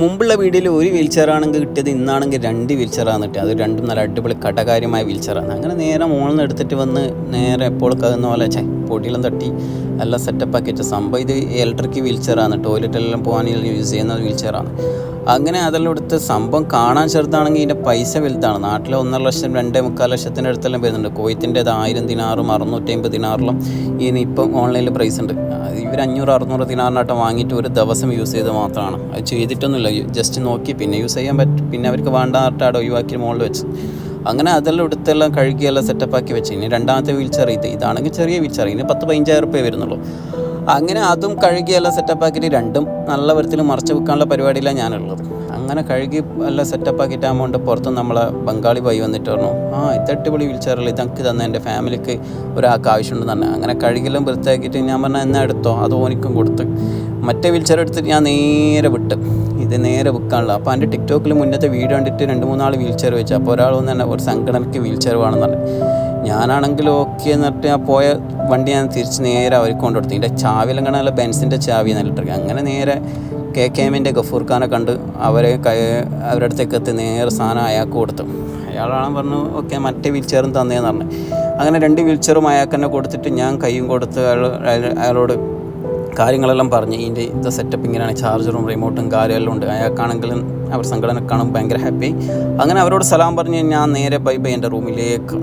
മുമ്പുള്ള വീഡിയോയിൽ ഒരു വീൽ ചെയറാണെങ്കിൽ കിട്ടിയത് ഇന്നാണെങ്കിൽ രണ്ട് വീൽ ചെയറാണ് കിട്ടിയത്. അത് രണ്ടും നല്ല അടിപൊളി കടകാര്യമായ വീൽ ചെയറാണ് അങ്ങനെ നേരെ മുകളിൽ നിന്ന് എടുത്തിട്ട് വന്ന് നേരെ എപ്പോൾ കകുന്ന പോലെ ചെ പൊടിയെല്ലാം തട്ടി എല്ലാം സെറ്റപ്പ് ആക്കി വെച്ച. സംഭവം ഇത് ഇലക്ട്രിക് വീൽ ചെയറാണ് ടോയ്ലറ്റിലെല്ലാം പോകാൻ യൂസ് ചെയ്യുന്ന വീൽ ചെയറാണ് അങ്ങനെ അതെല്ലാം എടുത്ത് സംഭവം കാണാൻ ചെറുതാണെങ്കിൽ ഇതിന്റെ പൈസ വലുതാണ്. നാട്ടിലെ ഒന്നര ലക്ഷം രണ്ടേ മുക്കാൽ ലക്ഷത്തിന്റെ അടുത്തെല്ലാം വരുന്നുണ്ട്. കോയത്തിന്റെത് ആയിരം ദിനാറും അറുന്നൂറ്റി അമ്പത് ദിനാറിലും ഇതിന് ഇപ്പം ഓൺലൈനിൽ പ്രൈസ് ഉണ്ട്. ഇവർ അഞ്ഞൂറ് അറുന്നൂറ് ദിനാറിനായിട്ട് വാങ്ങിയിട്ട് ഒരു ദിവസം യൂസ് ചെയ്ത് മാത്രമാണ്. അത് ചെയ്തിട്ടൊന്നുമില്ല. ജസ്റ്റ് നോക്കി പിന്നെ യൂസ് ചെയ്യാൻ പറ്റും. പിന്നെ അവർക്ക് വേണ്ട ആർട്ടാട് ഒഴിവാക്കി മുകളിൽ വെച്ച്. അങ്ങനെ അതെല്ലാം എടുത്തെല്ലാം കഴുകിയെല്ലാം സെറ്റപ്പാക്കി വെച്ച്. ഇനി രണ്ടാമത്തെ വീൽ ചെയർ ഇത് ഇതാണെങ്കിൽ ചെറിയ വീൽ ചെയർ ഇനി പത്ത് പതിനഞ്ചായിരം റുപ്യ വരുന്നുള്ളൂ. അങ്ങനെ അതും കഴുകിയെല്ലാം സെറ്റപ്പാക്കിയിട്ട് രണ്ടും നല്ല വിധത്തിൽ മറച്ച് വെക്കാനുള്ള പരിപാടിയിലാണ് ഞാനുള്ളത്. അങ്ങനെ കഴുകി എല്ലാം സെറ്റപ്പാക്കിയിട്ട് ആകുമ്പോൾ പുറത്ത് നമ്മളെ ബംഗാളി പോയി വന്നിട്ട് പറഞ്ഞു ആ ഇത്തട്ടിപൊളി ചെയറിൽ ഇതൊക്കെ തന്നെ എന്റെ ഫാമിലിക്ക് ഒരാൾക്ക് ആവശ്യമുണ്ട് തന്നെ അങ്ങനെ കഴുകിയെല്ലാം വൃത്തിയാക്കിയിട്ട് ഞാൻ പറഞ്ഞാൽ എന്നാ എടുത്തോ? അത് ഓനിക്കും കൊടുത്ത്. മറ്റേ വീൽ ചെയർ എടുത്തിട്ട് ഞാൻ നേരെ വിട്ട്. ഇത് നേരെ വെക്കാനുള്ളത് അപ്പോൾ എന്റെ ടിക്ടോക്കിൽ മുന്നത്തെ വീഡിയോ കണ്ടിട്ട് രണ്ട് മൂന്നാൾ വീൽ ചെയർ വെച്ചു. അപ്പോൾ ഒരാൾ വന്ന് തന്നെ ഒരു സംഘടനയ്ക്ക് വീൽ ചെയർ വേണമെന്ന് പറഞ്ഞു. ഞാനാണെങ്കിൽ ഓക്കെ പറഞ്ഞിട്ട് ആ പോയ വണ്ടി ഞാൻ തിരിച്ച് നേരെ അവർക്ക് കൊണ്ടുകൊടുത്തു എന്റെ ചാവിയെല്ലാം കാണാനുള്ള ബെൻസിന്റെ ചാവി നല്ലിട്ടിരിക്കുക അങ്ങനെ നേരെ കെ കെ എമ്മിന്റെ ഗഫൂർ ഖാനെ കണ്ട് അവരെ അവരുടെ അടുത്തേക്ക് എത്തി. നേരെ സാധനം അയാൾക്ക് കൊടുത്തു. അയാളാണ് പറഞ്ഞു ഓക്കെ മറ്റേ വീൽ ചെയറും തന്നേന്ന് പറഞ്ഞു. അങ്ങനെ രണ്ട് വീൽ ചെയറും അയാൾക്ക് തന്നെ കൊടുത്തിട്ട് ഞാൻ കൈയും കൊടുത്ത് അയാൾ- അയാളോട് കാര്യങ്ങളെല്ലാം പറഞ്ഞ് ഇതിന്റെ ഇത് സെറ്റപ്പ് ഇങ്ങനെയാണ്. ചാർജറും റിമോട്ടും കാര്യമെല്ലാം ഉണ്ട്. അയാൾക്കാണെങ്കിലും അവർ സംഘടന കാണും ഭയങ്കര ഹാപ്പി അങ്ങനെ അവരോട് സലാം പറഞ്ഞ് ഞാൻ നേരെ ബൈ ബൈ എന്റെ റൂമിലേക്ക്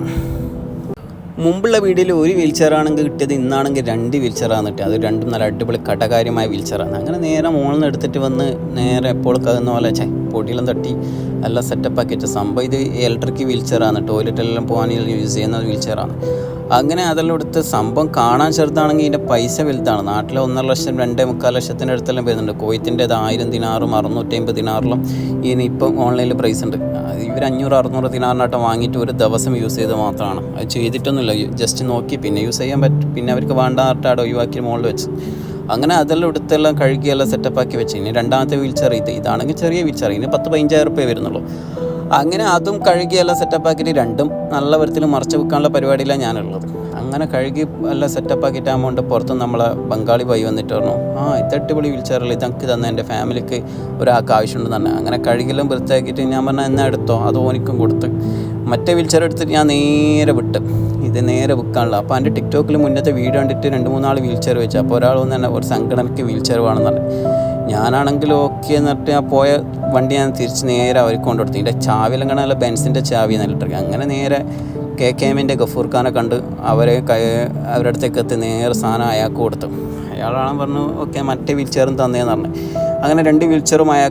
മുമ്പുള്ള വീഡിയോയിൽ ഒരു വീൽ ചെയറാണെങ്കിൽ കിട്ടിയത്. ഇന്നാണെങ്കിൽ രണ്ട് വീൽ ചെയറാണ് കിട്ടിയത്. അത് രണ്ടും നല്ല അടിപൊളി കടകാര്യമായ വീൽ ചെയറാണ് അങ്ങനെ നേരെ മുകളിൽ നിന്ന് എടുത്തിട്ട് വന്ന് നേരെ എപ്പോൾ കകുന്ന പോലെ ചെ പൊടിയെല്ലാം തട്ടി എല്ലാം സെറ്റപ്പ് ആക്കിയിട്ട് സംഭവം ഇത് ഇലക്ട്രിക് വീൽ ചെയറാണ് ടോയ്ലറ്റിലെല്ലാം പോകാൻ യൂസ് ചെയ്യുന്ന വീൽ ചെയറാണ് അങ്ങനെ അതെല്ലാം എടുത്ത് സംഭവം കാണാൻ ചെറുതാണെങ്കിൽ ഇതിന്റെ പൈസ വലുതാണ്. നാട്ടിലെ ഒന്നര ലക്ഷം രണ്ടേ മുക്കാൽ ലക്ഷത്തിന്റെ അടുത്തെല്ലാം വരുന്നുണ്ട്. കോയത്തിന്റേത് ആയിരം ദിനാറും അറുന്നൂറ്റി അമ്പത് ദിനാറിലും ഇതിന് ഇപ്പം ഓൺലൈനിൽ പ്രൈസ് ഉണ്ട്. ഇവർ അഞ്ഞൂറ് അറുന്നൂറ് ദിനാറിനാട്ടം വാങ്ങിയിട്ട് ഒരു ദിവസം യൂസ് ചെയ്ത് മാത്രമാണ്. അത് ചെയ്തിട്ടൊന്നുമില്ല. ജസ്റ്റ് നോക്കി. പിന്നെ യൂസ് ചെയ്യാൻ പറ്റും. പിന്നെ അവർക്ക് വേണ്ട ഒഴിവാക്കി മുകളിൽ വെച്ച് അങ്ങനെ അതെല്ലാം എടുത്തെല്ലാം കഴുകിയെല്ലാം സെറ്റപ്പാക്കി വെച്ച്. ഇനി രണ്ടാമത്തെ വീൽ ചെയർ ഇത്. ഇതാണെങ്കിൽ ചെറിയ വീൽ ചെയർ ഇനി പത്ത് പതിനഞ്ചായിരം റുപ്യ വരുന്നുള്ളൂ. അങ്ങനെ അതും കഴുകിയെല്ലാം സെറ്റപ്പാക്കിയിട്ട് രണ്ടും നല്ല വിധത്തിൽ മറച്ചു വെക്കാനുള്ള പരിപാടിയിലാണ് ഞാനുള്ളത്. അങ്ങനെ കഴുകി എല്ലാം സെറ്റപ്പാക്കിയിട്ട് ആകുമ്പോൾ പുറത്ത് നമ്മളെ ബംഗാളി പോയി വന്നിട്ട് പറഞ്ഞു ആ ഇത്തട്ടിപൊളി വീൽ ചെയറിൽ ഇതൊക്കെ തന്നെ. എന്റെ ഫാമിലിക്ക് ഒരാൾക്ക് ആവശ്യമുണ്ട് തന്നെ അങ്ങനെ കഴുകിയെല്ലാം വൃത്തിയാക്കിയിട്ട് ഞാൻ പറഞ്ഞാൽ എന്നാ എടുത്തോ? അത് ഓനിക്കും കൊടുത്ത്. മറ്റേ വീൽ ചെയർ എടുത്തിട്ട് ഞാൻ നേരെ വിട്ട്. ഇത് നേരെ വിൽക്കാനുള്ള. അപ്പോൾ എന്റെ ടിക്ടോക്കിൽ മുന്നത്തെ വീഡിയോ കണ്ടിട്ട് രണ്ട് മൂന്നാൾ വീൽ ചെയർ വെച്ചു. അപ്പോൾ ഒരാൾ വന്ന് തന്നെ ഒരു സംഘടനയ്ക്ക് വീൽ ചെയർ വേണമെന്ന് ഞാനാണെങ്കിൽ ഓക്കെ എന്നിട്ട് ആ പോയ വണ്ടി ഞാൻ തിരിച്ച് നേരെ അവർക്ക് കൊണ്ടുകൊടുത്തു ഇതിന്റെ ചാവിയെല്ലാം നല്ല ബെൻസിന്റെ ചാവി എന്നിട്ട് അങ്ങനെ നേരെ കെ കെ എമ്മിന്റെ ഗഫൂർ ഖാനെ കണ്ട് അവരെ അവരുടെ അടുത്തേക്ക് എത്തി. നേരെ സാധനം അയാൾക്ക് കൊടുത്തു. അയാളാണ് പറഞ്ഞു ഓക്കെ മറ്റേ വീൽ ചെയറും തന്നേന്ന് പറഞ്ഞു. അങ്ങനെ രണ്ട് വീൽ ചെയറും അയാൾക്ക്